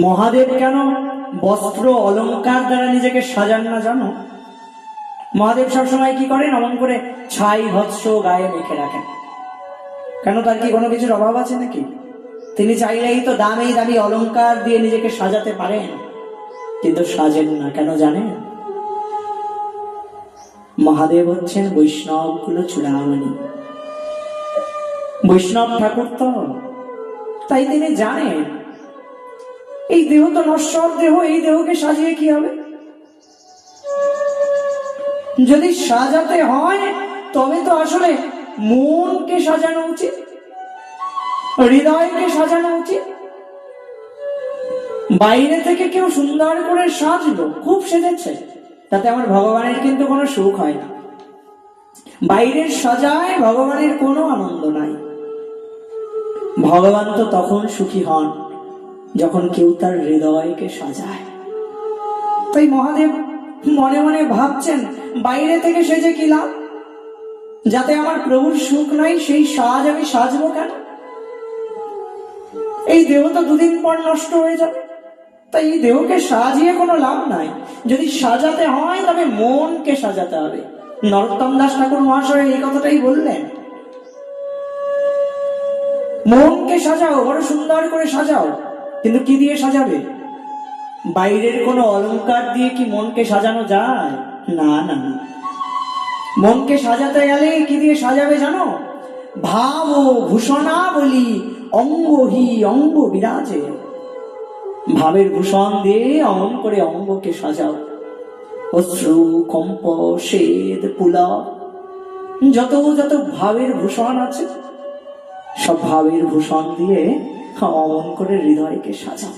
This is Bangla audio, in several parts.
মহাদেব কেন বস্ত্র অলঙ্কার দ্বারা নিজেকে সাজান না জানো? মহাদেব সবসময় কি করেন? অমন করে ছাই ভৎস গায়ে মেখে রাখেন। কেন তার কি কোনো কিছুর অভাব আছে নাকি? তিনি চাইলেই তো দামি দামি অলংকার দিয়ে নিজেকে সাজাতে পারেন, কিন্তু সাজেন না কেন জানেন? মহাদেব হচ্ছেন বৈষ্ণবগুলো চূড়ামণি। বৈষ্ণব ঠাকুর তো তাই তিনি জানেন এই দেহ তো নশ্বর দেহ, এই দেহকে সাজিয়ে কি হবে? যদি সাজাতে হয়, তবে তো আসলে মনকে সাজানো উচিত, হৃদয়কে সাজানো উচিত। বাইরে থেকে কেউ সুন্দর করে সাজলো, খুব সেজেছে, তাতে আমার ভগবানের কিন্তু কোনো সুখ হয় না। বাইরের সাজায় ভগবানের কোনো আনন্দ নাই। ভগবান তো তখন সুখী হন। যখন কেউ তার হৃদয়কে সাজায়। তাই মহাদেব মনে মনে ভাবছেন, বাইরে থেকে সেজে কি লাভ? যাতে আমার প্রভুর সুখ নাই, সেই সাজ আমি সাজবো কেন? এই দেহ তো দুদিন পর নষ্ট হয়ে যাবে। তাই এই দেহকে সাজিয়ে কোনো লাভ নাই। যদি সাজাতে হয়, তবে মনকে সাজাতে হবে। নরোত্তম দাস ঠাকুর মহাশয় এই কথাটাই বললেন। মনকে সাজাও, বড় সুন্দর করে সাজাও। কিন্তু কি দিয়ে সাজাবে? বাইরের কোনো অলংকার দিয়ে কি মনকে সাজানো যায়? না না। না মনকে সাজাতে গেলে কি দিয়ে সাজাবে জানো? ভাব ও ভূষণা বলি অঙ্গহি অঙ্গ বিরাজে। ভাবের ভূষণ দিয়ে অমন করে অঙ্গকে সাজাও। অশ্রু, কম্প শ্বেদ পুলা, যত যত ভাবের ভূষণ আছে, সব ভাবের ভূষণ দিয়ে অমন করে হৃদয়কে সাজাও।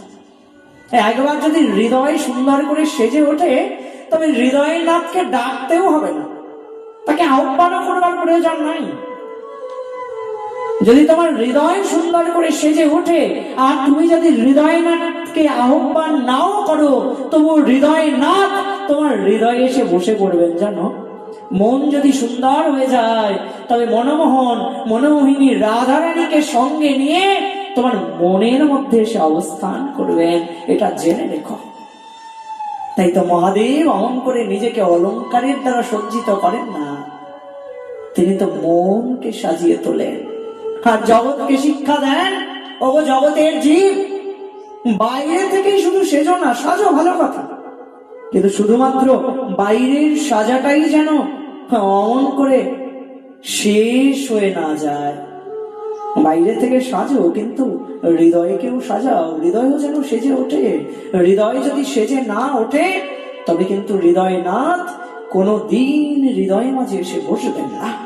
একবার যদি হৃদয় সুন্দর করে সেজে ওঠে, তবে হৃদয় নাথকে ডাকতেও হবে না। তাকে আহ্বানও করবার প্রয়োজন নাই। যদি তোমার হৃদয় সুন্দর করে সেজে ওঠে, আর তুমি যদি হৃদয় নাথকে আহ্বান নাও করো, তবু হৃদয় নাথ তোমার হৃদয়ে এসে বসে পড়বেন জানো। মন যদি সুন্দর হয়ে যায়, তবে মনমোহন, মনোমোহিনী রাধারানীকে সঙ্গে নিয়ে তোমার মনের মধ্যে এসে অবস্থান করবেন এটা জেনে রেখো। তাই তো মহাদেব অমন করে নিজেকে অলংকারের দ্বারা সজ্জিত করেন না। তিনি তো মনকে সাজিয়ে তোলেন, আর জগৎকে শিক্ষা দেন ও জগতের জীব। বাইরে থেকেই শুধু সেজো না, সাজো, ভালো কথা। কিন্তু শুধুমাত্র বাইরের সাজাটাই যেন অমন করে শেষ হয়ে না যায়। বাইরে থেকে সাজো, কিন্তু হৃদয়কেও সাজাও, হৃদয়ও যেন সেজে ওঠে। হৃদয় যদি সেজে না ওঠে, তবে কিন্তু হৃদয়নাথ কোনো দিন হৃদয় মাঝে এসে বসবেন না।